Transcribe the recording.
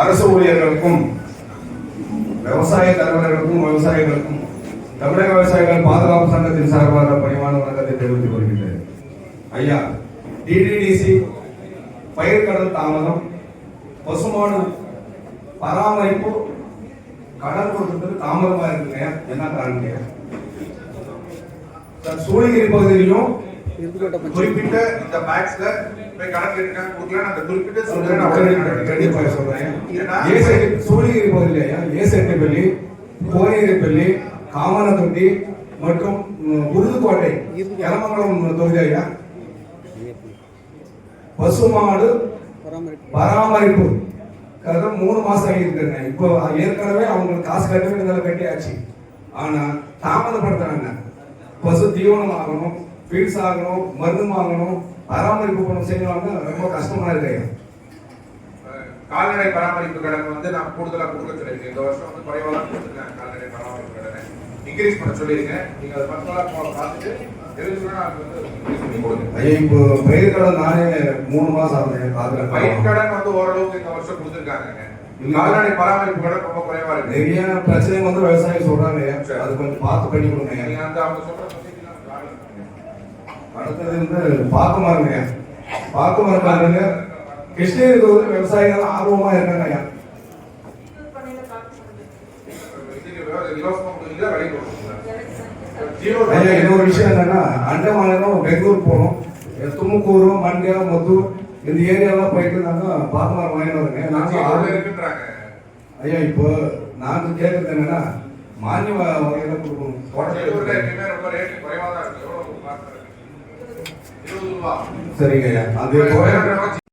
அரசு ஊழியர்களுக்கும் விவசாய தலைவர்களுக்கும் விவசாயிகளுக்கும் தமிழக விவசாயிகள் பாதுகாப்பு சங்கத்தின் சார்பாக பணிவான வணக்கத்தை தெரிவித்துக் கொள்கின்றேன். ஐயா டிடிடிசி பயிர்கடன் தாமதம் பசுமான பராமரிப்பு கடன் கொடுத்தது தாமதமா இருக்குங்க. என்ன காரணம் சார் சூளகிரி பகுதியிலும் குறிப்பிட்ட இந்த பேக்ஸ்ல போய் கணக்கு எடுக்காம கொடுக்கல அந்த குறிப்பிட்ட சொல்றேன். கண்டிப்பாக சொல்றேன் சூளகிரி பகுதியிலேயா ஏசெட்டிப்பள்ளி கோனேரிப்பள்ளி காமனத்தொட்டி மற்றும் உருதுக்கோட்டை எலமங்கலம் தொகுதி ஐயா பசுமாடு பராமரிப்பு. கதை மூணு மாசம் ஆகியிருக்குங்க. இப்போ ஏற்கனவே அவங்களுக்கு காசு கட்ட வேண்டியதில் கட்டியாச்சு. ஆனா தாமதப்படுத்துறாங்க. பசு தீவனம் ஆகணும் ஃபீட்ஸ் ஆகணும் மருந்து வாங்கணும் பராமரிப்பு பண்ண செய்யணும்னா ரொம்ப கஷ்டமா இருக்கு. கால்நடை பராமரிப்பு கடன் வந்து நான் கூடுதலா கொடுக்க சொல்லியிருக்கேன் இந்த வருஷம் வந்து குறைவா தான் கொடுத்துருக்கேன் கால்நடை பராமரிப்பு கடனை. இன்க்ரீஸ் பண்ண சொல்லியிருக்கேன். நீங்க அதை போல பார்த்துட்டு இப்போ பயிர்கடன் நானே மூணு மாசம் ஆகுது பயிர் கடன் வந்து ஓரளவுக்கு இந்த வருஷம் கொடுத்துருக்காங்க கால்நடை பராமரிப்பு கடன் ரொம்ப குறைவா இருக்கு. நிறைய பிரச்சனை வந்து விவசாயி சொல்றாங்க. அது கொஞ்சம் பார்த்து பண்ணி கொடுங்க அந்த அவங்க சொல்ற procedure எல்லாம் follow பண்ணுங்க. அடுத்தது வந்து பாக்குமாருங்க ஐயா. பாக்குமாருக்காரங்க கிருஷ்ணகிரி தொகுதி விவசாயிகள் ஆர்வமா இருக்காங்க ஐயா ஐயா இன்னொரு விஷயம் என்னன்னா அண்டை மாநிலம் பெங்களூர் போகணும். துமுக்கூரு மண்டியா முத்தூர் இந்த ஏரியாலாம் போயிட்டு நாங்க பாக்குமார் வாங்கிட்டு வருங்க. நாங்க ஜீரோல ஆர்வம் ஐயா இப்போ நாங்க கேட்கறது என்னன்னா மானிய வகையில கொடுக்கணும். சரிங்க ஐயா அது இப்போ போய் வேற